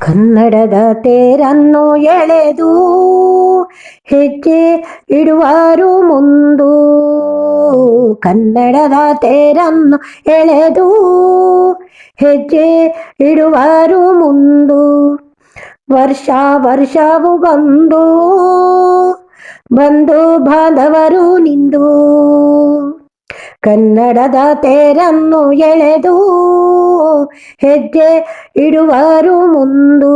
ಕನ್ನಡದ ತೇರನ್ನು ಎಳೆದು ಹೆಜ್ಜೆ ಇಡುವರು ಮುಂದು ಕನ್ನಡದ ತೇರನ್ನು ಎಳೆದು ಹೆಜ್ಜೆ ಇಡುವರು ಮುಂದು ವರ್ಷ ವರ್ಷವು ಬಂದು ಬಂದು ಬಾಂಧವರು ನಿಂದು ಕನ್ನಡದ ತೇರನ್ನು ಎಳೆದು ಹೆಜ್ಜೆ ಇಡುವರು ಮುಂದು.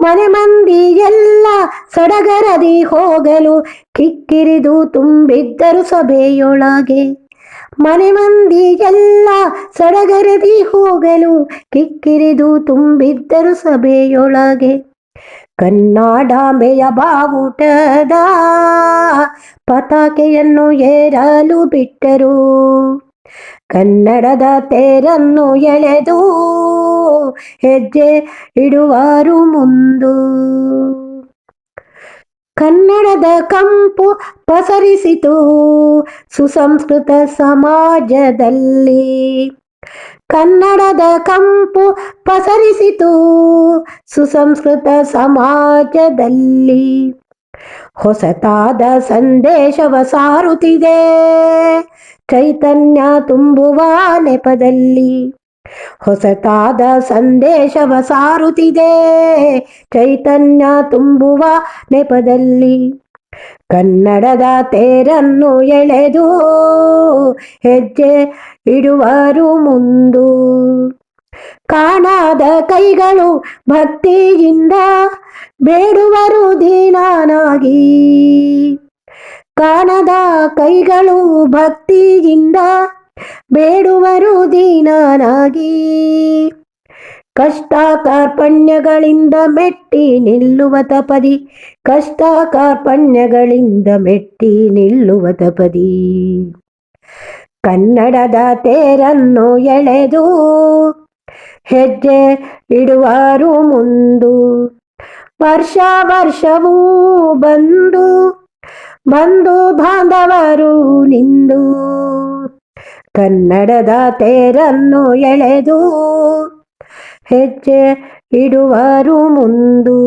ಮನೆ ಮಂದಿ ಎಲ್ಲ ಸಡಗರದಿ ಹೋಗಲು ಕಿಕ್ಕಿರಿದು ತುಂಬಿದ್ದರು ಸಭೆಯೊಳಗೆ. ಮನೆ ಮಂದಿ ಎಲ್ಲ ಸಡಗರದಿ ಹೋಗಲು ಕಿಕ್ಕಿರಿದು ತುಂಬಿದ್ದರು ಸಭೆಯೊಳಗೆ. ಕನ್ನಡಾಂಬೆಯ ಬಾವುಟದ ಪತಾಕೆಯನ್ನು ಏರಲು ಬಿಟ್ಟರು. ಕನ್ನಡದ ತೇರನ್ನು ಎಳೆದು ಹೆಜ್ಜೆ ಇಡುವರು ಮುಂದು. ಕನ್ನಡದ ಕಂಪು ಪಸರಿಸಿತು ಸುಸಂಸ್ಕೃತ ಸಮಾಜದಲ್ಲಿ. ಕನ್ನಡದ ಕಂಪು ಪಸರಿಸಿತು ಸುಸಂಸ್ಕೃತ ಸಮಾಜದಲ್ಲಿ. ಹೊಸತಾದ ಸಂದೇಶವ ಸಾರುತ್ತಿದೆ. ಚೈತನ್ಯ ತುಂಬುವ ನೆಪದಲ್ಲಿ. ಹೊಸತಾದ ಸಂದೇಶವ ಸಾರುತ್ತಿದೆ. ಚೈತನ್ಯ ತುಂಬುವ ನೆಪದಲ್ಲಿ. ಕನ್ನಡದ ತೇರನ್ನು ಎಳೆದು ಹೆಜ್ಜೆ ಇಡುವರು ಮುಂದು. ಕಾಣಾದ ಕೈಗಳು ಭಕ್ತಿಯಿಂದ ಬೇಡುವರು ದೀನಾನಾಗಿ. ಕಾಣದ ಕೈಗಳು ಭಕ್ತಿಯಿಂದ ಬೇಡುವರು ದೀನಾನಾಗಿ. ಕಷ್ಟ ಕಾರ್ಪಣ್ಯಗಳಿಂದ ಮೆಟ್ಟಿ ನಿಲ್ಲುವ ತಪದಿ ಕಷ್ಟ ಕಾರ್ಪಣ್ಯಗಳಿಂದ ಮೆಟ್ಟಿ ನಿಲ್ಲುವ ತಪದಿ. ಕನ್ನಡದ ತೇರನ್ನು ಎಳೆದು ಹೆಜ್ಜೆ ಇಡುವಾರು ಮುಂದು, ವರ್ಷ ವರ್ಷವೂ ಬಂದು ಬಂದು ಬಾಂಧವರು ನಿಂದು. ಕನ್ನಡದ ತೇರನ್ನು ಎಳೆದು ಹೆಜ್ಜೆ ಇಡುವರು ಮುಂದು.